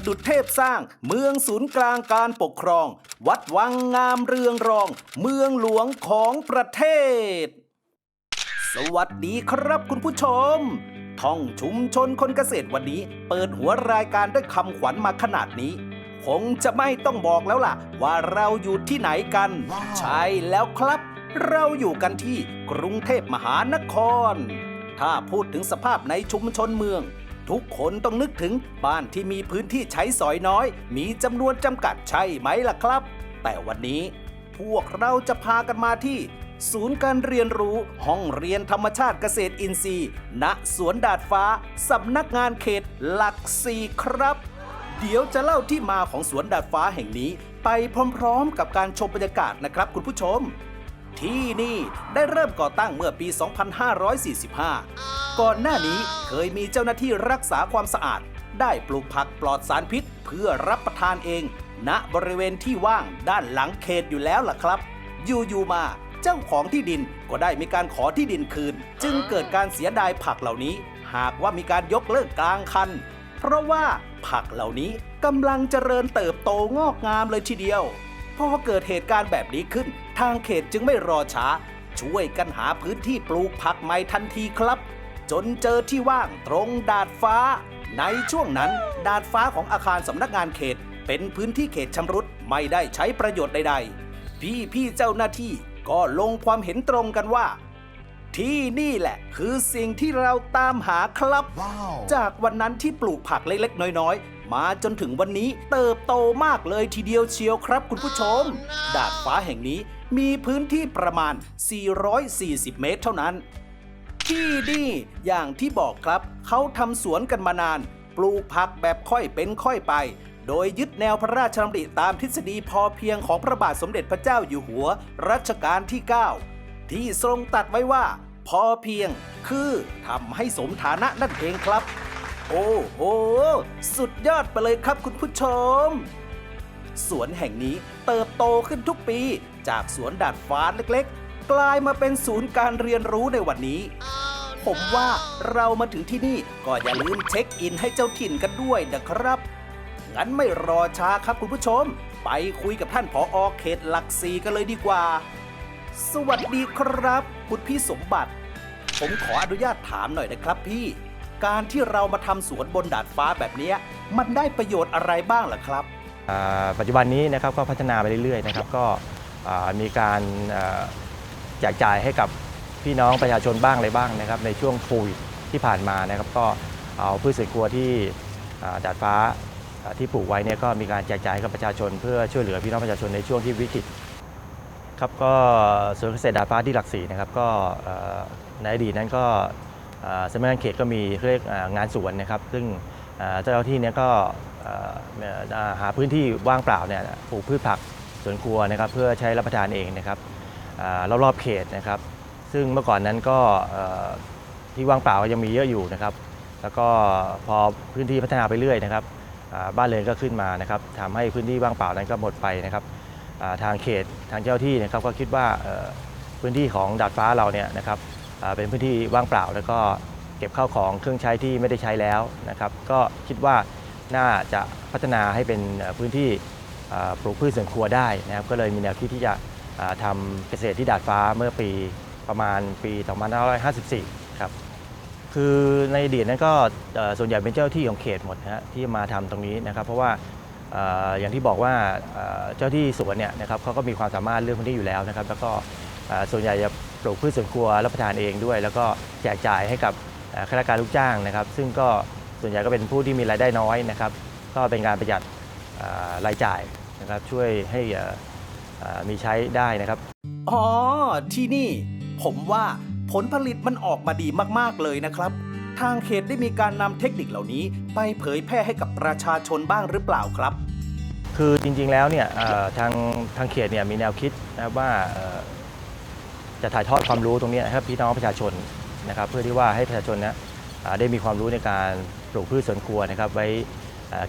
รุดุจเทพสร้าง เมืองศูนย์กลางการปกครอง วัดวังงามเรืองรอง เมืองหลวงของประเทศ สวัสดีครับคุณผู้ชม ท่องชุมชนคนเกษตรวันนี้ เปิดหัวรายการด้วยคำขวัญมาขนาดนี้คงจะไม่ต้องบอกแล้วล่ะ ว่าเราอยู่ที่ไหนกัน ใช่แล้วครับ เราอยู่กันที่กรุงเทพมหานคร ถ้าพูดถึงสภาพในชุมชนเมือง ทุกคนต้องนึกถึงบ้านที่มีพื้นที่ใช้สอยน้อย มีจำนวนจำกัดใช่ไหมล่ะครับ แต่วันนี้พวกเราจะพากันมาที่ ศูนย์การเรียนรู้ห้องเรียนธรรมชาติเกษตรอินทรีย์ ณสวนดาดฟ้าสำนักงานเขตหลักสี่ครับ เดี๋ยวจะเล่าที่มาของสวนดาดฟ้าแห่งนี้ ไปพร้อมๆ กับการชมบรรยากาศนะครับคุณผู้ชม ที่นี่ได้เริ่มก่อตั้งเมื่อปี 2545 ก่อนหน้านี้เคยมีเจ้าหน้าที่รักษาความสะอาด ได้ปลูกผักปลอดสารพิษ เพื่อรับประทานเอง ณบริเวณที่ว่างด้านหลังเขตอยู่แล้วล่ะครับ อยู่ๆมาเจ้าของที่ดินก็ได้มีการขอที่ดินคืน จึงเกิดการเสียดายผักเหล่านี้ หากว่ามีการยกเลิกกลางคัน เพราะว่าผักเหล่านี้กำลังเจริญเติบโตงอกงามเลยทีเดียว พอเกิดเหตุการณ์แบบนี้ขึ้น ทางเขตจึงไม่รอช้า ช่วยกันหาพื้นที่ปลูกผักใหม่ทันทีครับ จนเจอที่ว่างตรงดาดฟ้า ในช่วงนั้นดาดฟ้าของอาคารสำนักงานเขต เป็นพื้นที่เขตชำรุดไม่ได้ใช้ประโยชน์ใดๆ พี่พี่ๆเจ้าหน้าที่ก็ลงความเห็นตรงกันว่า ที่นี่แหละคือสิ่งที่เราตามหาครับ จากวันนั้นที่ปลูกผักเล็กๆ น้อยๆ มาจนถึงวันนี้เติบโตมากเลยทีเดียวเชียวครับคุณผู้ชม ดาดฟ้าแห่งนี้มีพื้นที่ประมาณ 440 เมตรเท่านั้น ที่นี่อย่างที่บอกครับเขาทำสวนกันมานาน ปลูกผักแบบค่อยเป็นค่อยไป โดยยึดแนวพระราชดำริตามทฤษฎีพอเพียงของพระบาทสมเด็จพระเจ้าอยู่หัวรัชกาลที่ 9 ที่ทรงตัดไว้ว่า พอเพียงคือทำให้สมฐานะนั่นเองครับ โอ้โห สุดยอดไปเลยครับคุณผู้ชม สวนแห่งนี้เติบโตขึ้นทุกปี จากสวนดาดฟ้าเล็กๆ กลายมาเป็นศูนย์การเรียนรู้ในวันนี้ ผมว่าเรามาถึงที่นี่ก็อย่าลืมเช็คอินให้เจ้าถิ่นกันด้วยนะครับ งั้นไม่รอช้าครับคุณผู้ชม ไปคุยกับท่านผออเขตหลักสีกันเลยดีกว่า สวัสดีครับ คุณพี่สมบัติ ผมขออนุญาตถามหน่อยนะครับพี่ การที่เรามาทำสวนบนดาดฟ้าแบบนี้มันได้ประโยชน์อะไรบ้างล่ะครับ อ่าปัจจุบันนี้นะครับก็พัฒนาไปเรื่อยๆนะครับก็อ่ามีการอ่าแจกจ่ายให้กับพี่น้องประชาชนบ้างอะไรบ้างนะครับ ในช่วงโควิดที่ผ่านมานะครับ ก็เอาพืชสวนครัวที่อ่าดาดฟ้าอ่าที่ปลูกไว้เนี่ยก็มีการแจกจ่ายให้กับประชาชน เพื่อช่วยเหลือพี่น้องประชาชนในช่วงที่วิกฤตครับก็สวนเกษตรดาดฟ้าที่หลักสี่นะครับก็เอ่อในอดีตนั้นก็ สำนักงานเขตก็มีเรียกงานสวนนะครับซึ่งเจ้าหน้าที่เนี่ยก็หาพื้นที่ว่างเปล่าเนี่ยปลูกพืชผักสวนครัวนะครับเพื่อใช้รับประทานเองนะครับอ่ารอบๆเขตนะครับ ซึ่งเมื่อก่อนนั้นก็ที่ว่างเปล่าก็ยังมีเยอะอยู่นะครับ แล้วก็พอพื้นที่พัฒนาไปเรื่อยนะครับบ้านเรือนก็ขึ้นมานะครับทำให้พื้นที่ว่างเปล่านั้นก็หมดไปนะครับทางเขตทางเจ้าที่นะครับก็คิดว่าพื้นที่ของดาดฟ้าเราเนี่ยนะครับ เป็นพื้นที่ว่างเปล่า แล้วก็เก็บข้าวของเครื่องใช้ที่ไม่ได้ใช้แล้วนะครับก็คิดว่าน่าจะพัฒนาให้เป็นพื้นที่ปลูกพืชสวนครัวได้นะครับก็เลยมีแนวคิดที่จะทำเกษตรที่ดาดฟ้าเมื่อปีประมาณปี 2554 ครับคือในอดีตนั้นก็ส่วนใหญ่เป็นเจ้าที่ของเขตหมดนะฮะที่มาทำตรงนี้นะครับ เพราะว่าอย่างที่บอกว่าเจ้าที่สวนเนี่ยนะครับเขาก็มีความสามารถเรื่องพื้นที่อยู่แล้วนะครับ แล้วก็ส่วนใหญ่จะ ปลูกพืชสวนครัวรับประทานเองด้วย แล้วก็แจกจ่ายให้กับเอ่อข้าราชการลูกจ้างนะครับ ซึ่งก็ส่วนใหญ่ก็เป็นผู้ที่มีรายได้น้อยนะครับ ก็เป็นการประหยัดเอ่อรายจ่ายนะครับช่วยให้เอ่อเอ่อมีใช้ได้นะครับ อ๋อ ที่นี่ผมว่าผลผลิตมันออกมาดีมากๆเลยนะครับ ทางเขตได้มีการนำเทคนิคเหล่านี้ ไปเผยแพร่ให้กับประชาชนบ้างหรือเปล่าครับ คือจริงๆแล้วเนี่ยเอ่อทางทางเขตเนี่ยมีแนวคิดนะครับว่าเอ่อ จะถ่ายทอดความรู้ตรงนี้ให้พี่น้องประชาชนนะครับ เพื่อที่ว่าให้ประชาชนนะได้มีความรู้ในการปลูกพืชสวนครัวนะครับ ไว้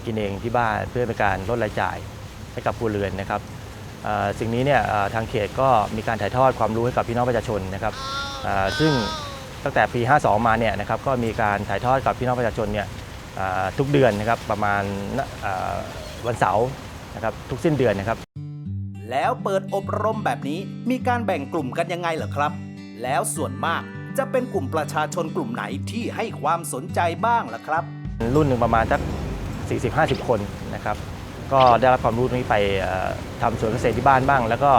กินเองที่บ้านเพื่อเป็นการลดรายจ่ายให้กับครัวเรือนนะครับสิ่งนี้เนี่ยทางเขตก็มีการถ่ายทอดความรู้ให้กับพี่น้องประชาชนนะครับซึ่งตั้งแต่ปี 52 มาเนี่ยนะครับก็มีการถ่ายทอดกับพี่น้องประชาชนเนี่ยทุกเดือนนะครับประมาณวันเสาร์นะครับทุกสิ้นเดือนนะครับ แล้วเปิดอบรมแบบนี้มีการแบ่งกลุ่มกันยังไงเหรอครับ แล้วส่วนมากจะเป็นกลุ่มประชาชนกลุ่มไหนที่ให้ความสนใจบ้างล่ะครับ รุ่นหนึ่งประมาณสัก40-50 คนนะครับ ก็ได้รับความรู้ตรงนี้ไปเอ่อทำสวนเกษตรที่บ้านบ้าง แล้วก็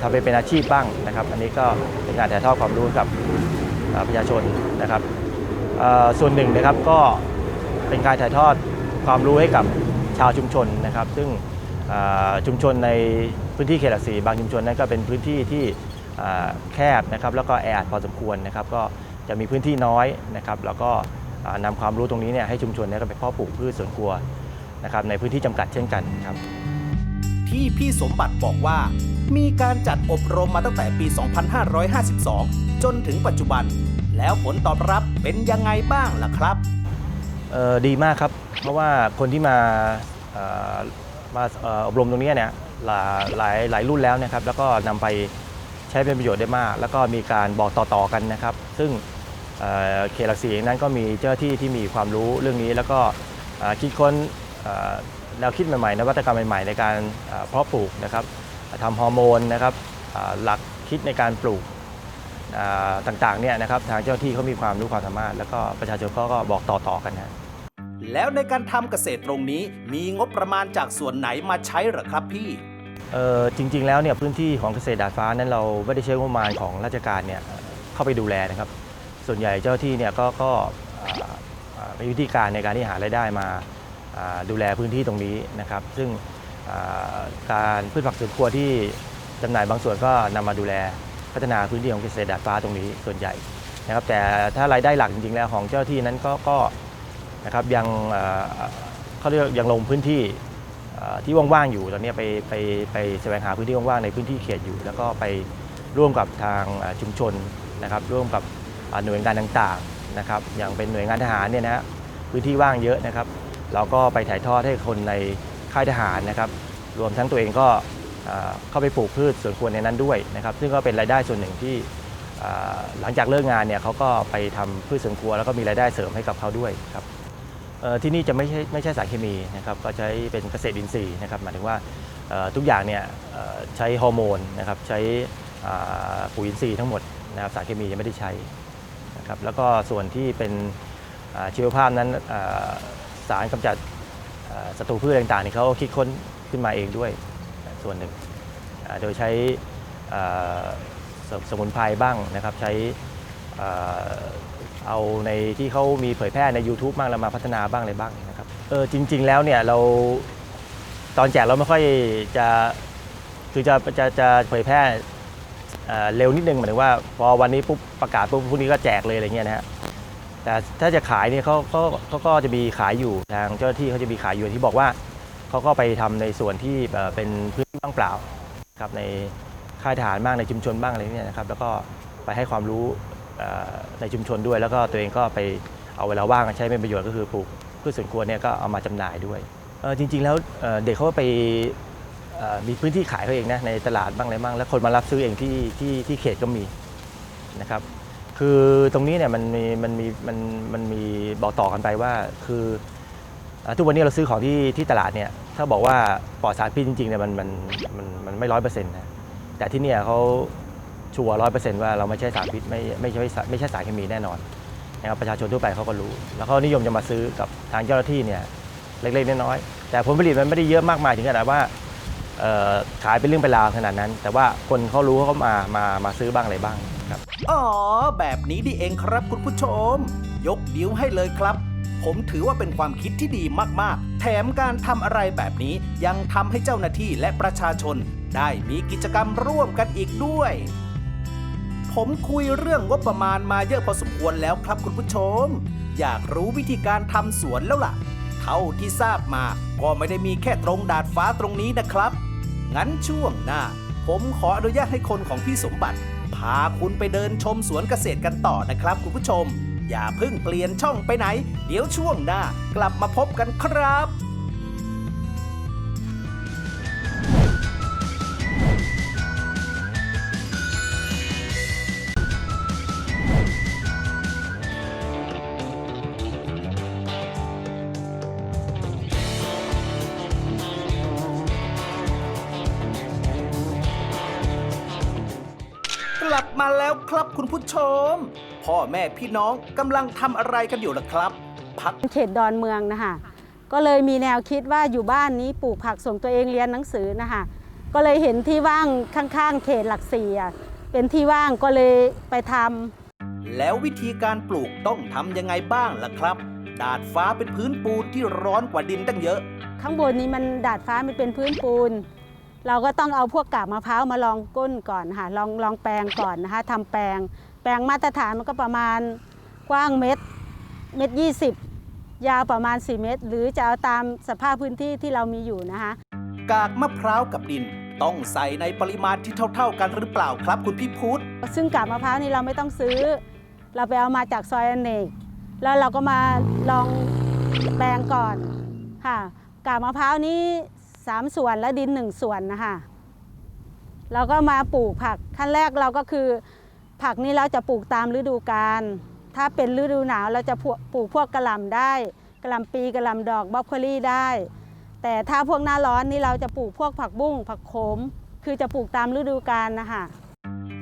ทำไปเป็นอาชีพบ้างนะครับ อันนี้ก็เป็นการถ่ายทอดความรู้กับประชาชนนะครับส่วนหนึ่งนะครับก็เป็นการถ่ายทอดความรู้ให้กับชาวชุมชนนะครับ ซึ่ง ชุมชนในพื้นที่เขตหลักสี่บางชุมชนนั้นก็เป็นพื้นที่ที่อ่าแคบนะครับแล้วก็แออัดพอสมควรนะครับก็จะมีพื้นที่น้อยนะครับแล้วก็อ่านำความรู้ตรงนี้เนี่ยให้ชุมชนเนี่ยก็ไปเพาะปลูกพืชสวนครัวนะครับในพื้นที่จำกัดเช่นกันครับที่พี่สมบัติบอกว่า มีการจัดอบรมมาตั้งแต่ปี 2552 จนถึงปัจจุบัน แล้วผลตอบรับเป็นยังไงบ้างล่ะครับเอ่อดีมากครับ เพราะว่าคนที่มาเอ่อ มาอบรมตรงนี้เนี่ยหลายหลายหลายรุ่นแล้วนะครับ แล้วก็นำไปใช้เป็นประโยชน์ได้มาก แล้วก็มีการบอกต่อๆกันนะครับ ซึ่งเเขตหลักสี่นั้นก็มีเจ้าที่ที่มีความรู้เรื่องนี้ แล้วก็คิดค้นแนวคิดใหม่ๆนวัตกรรมใหม่ๆในการเพาะปลูกนะครับทำฮอร์โมนนะครับหลักคิดในการปลูกต่างๆเนี่ยนะครับทางเจ้าที่เขามีความรู้ความสามารถ แล้วก็ประชาชนก็ก็บอกต่อๆกันนะ แล้วในการทำเกษตรตรงนี้ มีงบประมาณจากส่วนไหนมาใช้เหรอครับพี่ เอ่อจริง ๆ แล้วเนี่ยพื้นที่ของเกษตรดาดฟ้านั้นเราไม่ได้ใช้งบประมาณของราชการเนี่ยเข้าไปดูแลนะครับ ส่วนใหญ่เจ้าที่เนี่ยก็ก็อ่าอ่ามีวิธีการในการที่หารายได้มาอ่าดูแลพื้นที่ตรงนี้นะครับ ซึ่งอ่าการพืชผักสวนครัวที่จำหน่ายบางส่วนก็นำมาดูแลพัฒนาพื้นที่ของเกษตรดาดฟ้าตรงนี้ส่วนใหญ่นะครับแต่ถ้ารายได้หลักจริงๆแล้วของเจ้าหน้าที่นั้นก็ก็ นะครับยังเขาเรียกยังลงพื้นที่ที่ว่างๆอยู่ตอนนี้ไปไปไปแสวงหาพื้นที่ว่างๆในพื้นที่เขตอยู่ แล้วก็ไปร่วมกับทางชุมชนนะครับ ร่วมกับหน่วยงานต่างๆนะครับ อย่างเป็นหน่วยงานทหารเนี่ยนะฮะพื้นที่ว่างเยอะนะครับ เราก็ไปถ่ายทอดให้คนในค่ายทหารนะครับ รวมทั้งตัวเองก็เข้าไปปลูกพืชสวนครัวในนั้นด้วยนะครับ ซึ่งก็เป็นรายได้ส่วนหนึ่งที่หลังจากเลิกงานเนี่ยเขาก็ไปทำพืชสวนครัวแล้วก็มีรายได้เสริมให้กับเขาด้วยครับ ที่นี่จะไม่ใช่ไม่ใช่สารเคมีนะครับก็ใช้เป็นเกษตรอินทรีย์นะครับหมายถึงว่าทุกอย่างเนี่ยใช้ฮอร์โมนนะครับใช้ปุ๋ยอินทรีย์ทั้งหมดนะครับสารเคมียังไม่ได้ใช้นะครับแล้วก็ส่วนที่เป็นชีวภาพนั้นสารกำจัดศัตรูพืชต่างๆนี่เขาคิดค้นขึ้นมาเองด้วยส่วนหนึ่งโดยใช้สมุนไพรบ้างนะครับใช้ เอาในที่เขามีเผยแพร่ใน YouTube บ้างแล้วมาพัฒนาบ้างอะไรบ้างนะครับเออจริง ๆ แล้วเนี่ยเราตอนแจกเราไม่ค่อยจะคือจะจะจะเผยแพร่เร็วนิดนึงหมายถึงว่า พอวันนี้ปุ๊บประกาศปุ๊บพรุ่งนี้ก็แจกเลยอะไรเงี้ยนะฮะแต่ถ้าจะขายเนี่ยเขาเขาเขาก็จะมีขายอยู่ทางเจ้าหน้าที่เขาจะมีขายอยู่ที่บอกว่าเขาก็ไปทำในส่วนที่เป็นพื้นที่ว่างเปล่าครับในค่ายทหารบ้างในชุมชนบ้างอะไรเนี่ยนะครับแล้วก็ไปให้ความรู้ ในชุมชนด้วย แล้วก็ตัวเองก็ไปเอาเวลาว่างใช้เป็นประโยชน์ก็คือปลูกพืชสวนครัวเนี่ยก็เอามาจำหน่ายด้วยจริง ๆ แล้วเด็กเขาก็ไปมีพื้นที่ขายเขาเองนะในตลาดบ้างอะไรบ้างแล้วคนมารับซื้อเองที่ที่ที่เขตก็มีนะครับ คือตรงนี้เนี่ยมันมีมันมีมันมันมีบอกต่อกันไปว่าคือทุกวันนี้เราซื้อของที่ที่ตลาดเนี่ยถ้าบอกว่าปลอดสารพิษจริงๆเนี่ยมันมันมันมันไม่ร้อยเปอร์เซ็นต์นะแต่ที่เนี่ยเขา ชัวร้อยเปอร์เซ็นต์ว่าเราไม่ใช่สารพิษไม่ไม่ใช่ไม่ใช่สารเคมีแน่นอนนะครับประชาชนทั่วไปเขาก็รู้ แล้วเขานิยมจะมาซื้อกับทางเจ้าหน้าที่เนี่ยเล็กๆน้อยๆแต่ผลผลิตมันไม่ได้เยอะมากมายถึงขนาดว่าขายเป็นเรื่องเป็นราวขนาดนั้น แต่ว่าคนเขารู้เขามามามาซื้อบ้างอะไรบ้างครับอ๋อแบบนี้ดีเองครับคุณผู้ชม ยกนิ้วให้เลยครับผมถือว่าเป็นความคิดที่ดีมาก ๆ แถมการทำอะไรแบบนี้ยังทำให้เจ้าหน้าที่และประชาชน ได้มีกิจกรรมร่วมกันอีกด้วย ผมคุยเรื่องงบประมาณมาเยอะพอสมควรแล้วครับคุณผู้ชม อยากรู้วิธีการทำสวนแล้วล่ะ เท่าที่ทราบมาก็ไม่ได้มีแค่ตรงดาดฟ้าตรงนี้นะครับ งั้นช่วงหน้า ผมขออนุญาตให้คนของพี่สมบัติ พาคุณไปเดินชมสวนเกษตรกันต่อนะครับคุณผู้ชม อย่าเพิ่งเปลี่ยนช่องไปไหน เดี๋ยวช่วงหน้ากลับมาพบกันครับ ชม พ่อแม่พี่น้องกำลังทำอะไรกันอยู่ล่ะครับ พักเขตดอนเมืองนะคะก็เลยมีแนวคิดว่าอยู่บ้านนี้ปลูกผักส่งตัวเองเรียนหนังสือนะคะก็เลยเห็นที่ว่างข้างๆ เขตหลักสี่อะเป็นที่ว่างก็เลยไปทำแล้ววิธีการปลูกต้องทำยังไงบ้างล่ะครับ ดาดฟ้าเป็นพื้นปูนที่ร้อนกว่าดินตั้งเยอะ ข้างบนนี้มันดาดฟ้ามันเป็นพื้นปูน เราก็ต้องเอาพวกกาบมะพร้าวมาลองก้นก่อนค่ะลองลองแปลงก่อนนะคะทำแปลง แปลงมาตรฐานมันก็ประมาณกว้างเมตรเมตรยี่สิบยาวประมาณ 4 เมตร หรือจะเอาตามสภาพพื้นที่ที่เรามีอยู่นะคะ กากมะพร้าวกับดิน ต้องใส่ในปริมาณที่เท่า ๆกันหรือเปล่าครับ คุณพี่พุธซึ่งกาบมะพร้าวนี่เราไม่ต้องซื้อ เราไปเอามาจากซอยอเนกแล้วเราก็มาลองแปลงก่อนค่ะกาบมะพร้าวนี้ 3 ส่วนและดิน 1 ส่วนนะคะเราก็มาปลูกผักขั้นแรกเราก็คือ ผักนี้เราจะปลูกตามฤดูกาลถ้าเป็นฤดูหนาวเราจะปลูกพวกกระหล่ำได้กระหล่ำปีกระหล่ำดอกบล็อกโคลี่ได้ แต่ถ้าพวกหน้าร้อนนี่เราจะปลูกพวกผักบุ้งผักโขม คือจะปลูกตามฤดูกาลนะคะ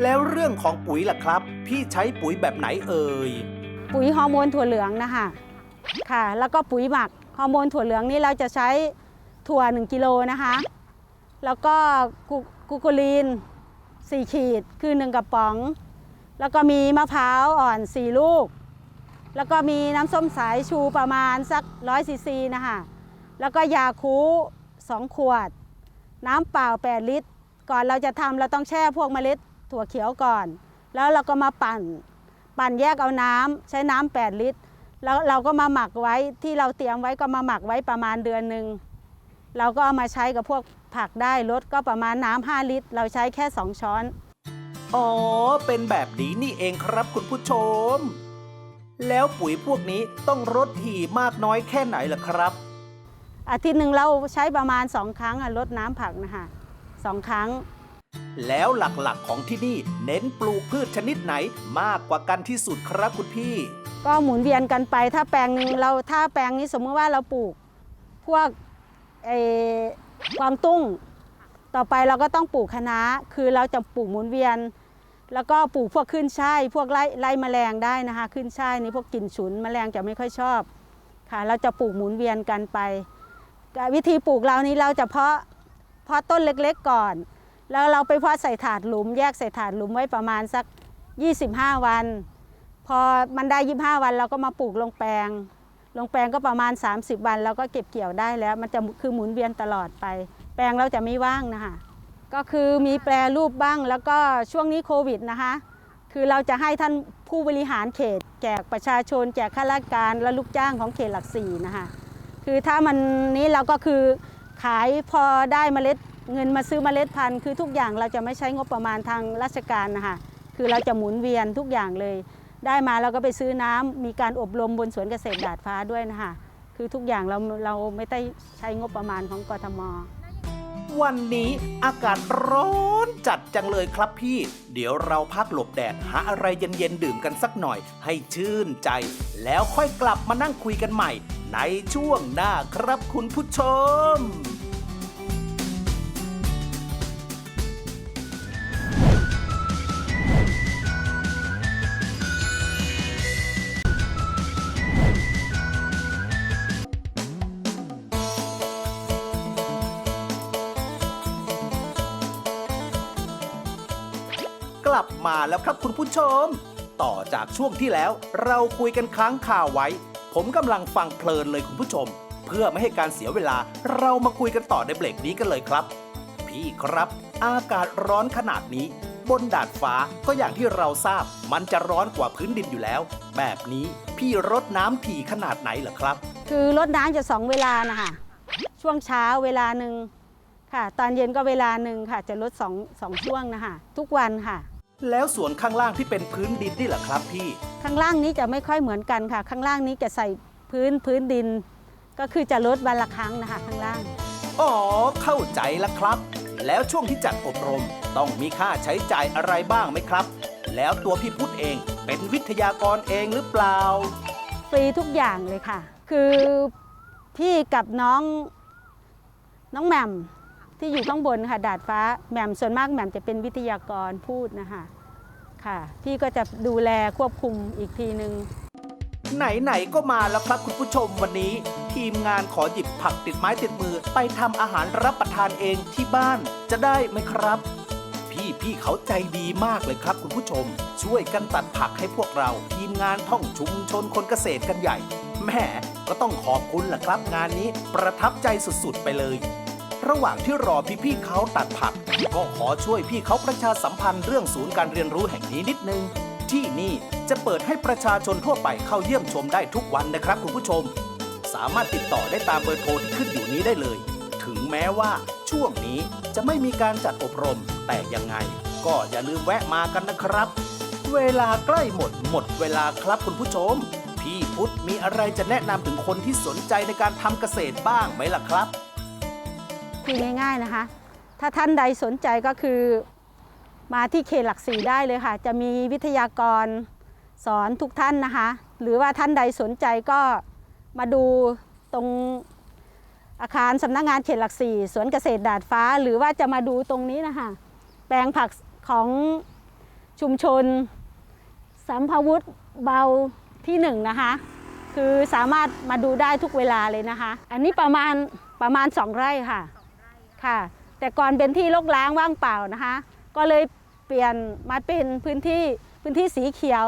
แล้วเรื่องของปุ๋ยล่ะครับ พี่ใช้ปุ๋ยแบบไหนเอ่ยปุ๋ยฮอร์โมนถั่วเหลืองนะคะค่ะ แล้วก็ปุ๋ยหมักฮอร์โมนถั่วเหลืองนี่เราจะใช้ถั่ว 1กิโลนะคะ แล้วก็กุกุโกลีน 4 ขีดคือ 1กระป๋อง แล้วก็มีมะพร้าวอ่อน 4 ลูก แล้วก็มีน้ำส้มสายชูประมาณสัก100ซีซีนะคะแล้วก็ยาคู2ขวด น้ำเปล่า 8 ลิตร ก่อนเราจะทำเราต้องแช่พวกเมล็ดถั่วเขียวก่อน แล้วเราก็มาปั่น ปั่นแยกเอาน้ำใช้น้ำ8ลิตร แล้วเราก็มาหมักไว้ที่เราเตรียมไว้ก็มาหมักไว้ประมาณเดือนหนึ่งเราก็เอามาใช้กับพวกผักได้ลดก็ประมาณน้ำ5ลิตร เราใช้แค่ 2 ช้อน อ๋อ เป็นแบบนี้นี่เองครับคุณผู้ชม แล้วปุ๋ยพวกนี้ต้องรดถี่มากน้อยแค่ไหนล่ะครับ อาทิตย์หนึ่งเราใช้ประมาณ2ครั้งอะลดน้ำผักนะคะสองครั้ง แล้วหลักๆของที่นี่เน้นปลูกพืชชนิดไหนมากกว่ากันที่สุดครับคุณพี่ ก็หมุนเวียนกันไปถ้าแปลงหนึ่งเราถ้าแปลงนี้สมมติว่าเราปลูก พวกเอ่อกวางตุ้ง ต่อไปเราก็ต้องปลูกคะน้าคือเราจะปลูกหมุนเวียน แล้วก็ปลูกพวกขึ้นช่ายพวกไล่ไล่แมลงได้นะคะ ขึ้นช่ายนี่พวกกลิ่นฉุนแมลงจะไม่ค่อยชอบค่ะ เราจะปลูกหมุนเวียนกันไป วิธีปลูกเรานี้เราจะเพาะเพาะต้นเล็กๆก่อน แล้วเราไปเพาะใส่ถาดหลุม แยกใส่ถาดหลุมไว้ประมาณสัก 25 วัน พอมันได้ 25 วันเราก็มาปลูกลงแปลง ลงแปลงก็ประมาณ 30 วันเราก็เก็บเกี่ยวได้แล้ว มันจะคือหมุนเวียนตลอดไป แปลงเราจะไม่ว่างนะคะ ก็คือมีแปรรูปบ้างแล้วก็ช่วงนี้โควิดนะคะ คือเราจะให้ท่านผู้บริหารเขต แจกประชาชน แจกข้าราชการและลูกจ้างของเขตหลักสี่นะคะคือถ้ามันนี้เราก็คือขายพอได้เมล็ดเงินมาซื้อเมล็ดพันธุ์คือทุกอย่างเราจะไม่ใช้งบประมาณทางราชการนะคะคือเราจะหมุนเวียนทุกอย่างเลย ได้มาเราก็ไปซื้อน้ำมีการอบรมบนสวนเกษตรดาดฟ้าด้วยนะคะคือทุกอย่างเราเราไม่ได้ใช้งบประมาณของกทม วันนี้อากาศร้อนจัดจังเลยครับพี่ เดี๋ยวเราพักหลบแดด หาอะไรเย็นๆดื่มกันสักหน่อย ให้ชื่นใจ แล้วค่อยกลับมานั่งคุยกันใหม่ ในช่วงหน้าครับคุณผู้ชม ครับคุณผู้ชม ต่อจากช่วงที่แล้วเราคุยกันค้างข่าวไว้ ผมกำลังฟังเพลินเลยคุณผู้ชม เพื่อไม่ให้การเสียเวลาเรามาคุยกันต่อในเบรกนี้กันเลยครับ พี่ครับ อากาศร้อนขนาดนี้ บนดาดฟ้าก็อย่างที่เราทราบ มันจะร้อนกว่าพื้นดินอยู่แล้ว แบบนี้พี่รดน้ำถี่ขนาดไหนเหรอครับ คือรดน้ำจะสองเวลานะคะช่วงเช้าเวลาหนึ่งค่ะ ตอนเย็นก็เวลาหนึ่งค่ะ จะลดสองสองช่วงนะคะทุกวันค่ะ แล้วส่วนข้างล่างที่เป็นพื้นดินนี่แหละครับพี่ ข้างล่างนี้จะไม่ค่อยเหมือนกันค่ะ ข้างล่างนี้จะใส่พื้นพื้นดิน ก็คือจะลดวันละครั้งนะคะ ข้างล่าง อ๋อ เข้าใจแล้วครับ แล้วช่วงที่จัดอบรมต้องมีค่าใช้จ่ายอะไรบ้างไหมครับ แล้วตัวพี่พุทธเองเป็นวิทยากรเองหรือเปล่า ฟรีทุกอย่างเลยค่ะ คือพี่กับน้องน้องแหม่ม ที่อยู่ข้างบนค่ะ ดาดฟ้าแหม่มส่วนมากแหม่มจะเป็นวิทยากรพูดนะคะค่ะ พี่ก็จะดูแลควบคุมอีกทีนึง ไหน ๆ ก็มาแล้วครับคุณผู้ชมวันนี้ ทีมงานขอหยิบผักติดไม้ติดมือ ไปทำอาหารรับประทานเองที่บ้านจะได้ไหมครับ พี่พี่เขาใจดีมากเลยครับ คุณผู้ชม ช่วยกันตัดผักให้พวกเรา ทีมงานท่องชุมชนคนเกษตรกันใหญ่แหม่ก็ต้องขอบคุณแหละครับงานนี้ประทับใจสุดๆไปเลย ระหว่างที่รอพี่ๆเขาตัดผัก ก็ขอช่วยพี่เขาประชาสัมพันธ์เรื่องศูนย์การเรียนรู้แห่งนี้นิดนึง ที่นี่จะเปิดให้ประชาชนทั่วไปเข้าเยี่ยมชมได้ทุกวันนะครับคุณผู้ชม สามารถติดต่อได้ตามเบอร์โทรที่ขึ้นอยู่นี้ได้เลย ถึงแม้ว่าช่วงนี้จะไม่มีการจัดอบรมแต่ยังไง ก็อย่าลืมแวะมากันนะครับ เวลาใกล้หมดหมดเวลาครับคุณผู้ชม พี่พุทธมีอะไรจะแนะนำถึงคนที่สนใจในการทำเกษตรบ้างไหมล่ะครับ คุยง่าย ๆนะคะ ถ้าท่านใดสนใจก็คือมาที่เขตหลักสี่ได้เลยค่ะ จะมีวิทยากรสอนทุกท่านนะคะ หรือว่าท่านใดสนใจก็มาดูตรงอาคารสำนักงานเขตหลักสี่สวนเกษตรดาดฟ้า หรือว่าจะมาดูตรงนี้นะคะ แปลงผักของชุมชนสัมภวุธเบาที่หนึ่งนะคะ คือสามารถมาดูได้ทุกเวลาเลยนะคะ อันนี้ประมาณประมาณ 2 ไร่ค่ะ ค่ะ แต่ก่อนเป็นที่รกร้างว่างเปล่านะคะ ก็เลยเปลี่ยนมาเป็นพื้นที่พื้นที่สีเขียว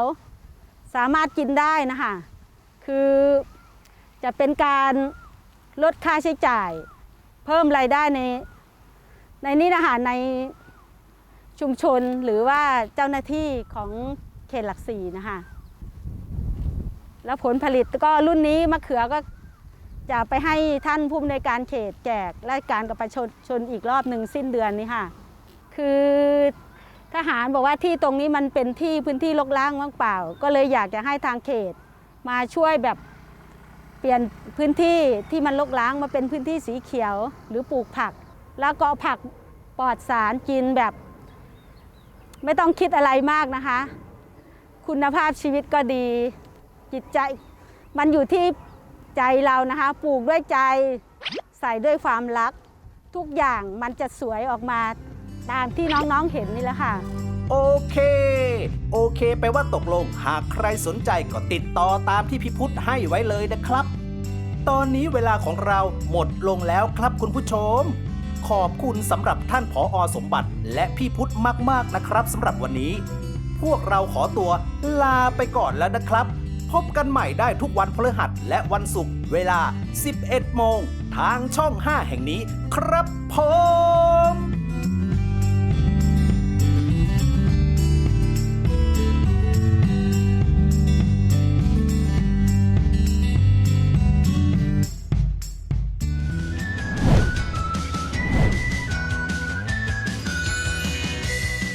สามารถกินได้นะคะ คือจะเป็นการลดค่าใช้จ่าย เพิ่มรายได้ในในนี้นะคะในชุมชนหรือว่าเจ้าหน้าที่ของเขตหลักสี่นะคะ แล้วผลผลิตก็รุ่นนี้มะเขือก็ จะไปให้ท่านผู้อำนวยการเขตแจกและการกับประชาชนอีกรอบหนึ่งสิ้นเดือนนี้ค่ะ คือทหารบอกว่าที่ตรงนี้มันเป็นที่พื้นที่รกร้างว่างเปล่า ก็เลยอยากจะให้ทางเขตมาช่วยแบบเปลี่ยนพื้นที่ที่มันรกร้างมาเป็นพื้นที่สีเขียวหรือปลูกผัก แล้วก็ผักปลอดสารกินแบบ ไม่ต้องคิดอะไรมากนะคะ คุณภาพชีวิตก็ดีจิตใจมันอยู่ที่ ใจเรานะคะปลูกด้วยใจใส่ด้วยความรัก ทุกอย่างมันจะสวยออกมาตามที่น้องๆเห็นนี่แหละค่ะ โอเค โอเคแปลว่าตกลง หากใครสนใจก็ติดต่อตามที่พี่พุทธให้ไว้เลยนะครับ ตอนนี้เวลาของเราหมดลงแล้วครับคุณผู้ชม ขอบคุณสำหรับท่านผออสมบัติ และพี่พุทธมากๆนะครับสำหรับวันนี้ พวกเราขอตัวลาไปก่อนแล้วนะครับ พบกันใหม่ได้ทุกวันพฤหัสและวันศุกร์เวลา 11 โมง ทางช่อง 5 แห่งนี้ ครับผม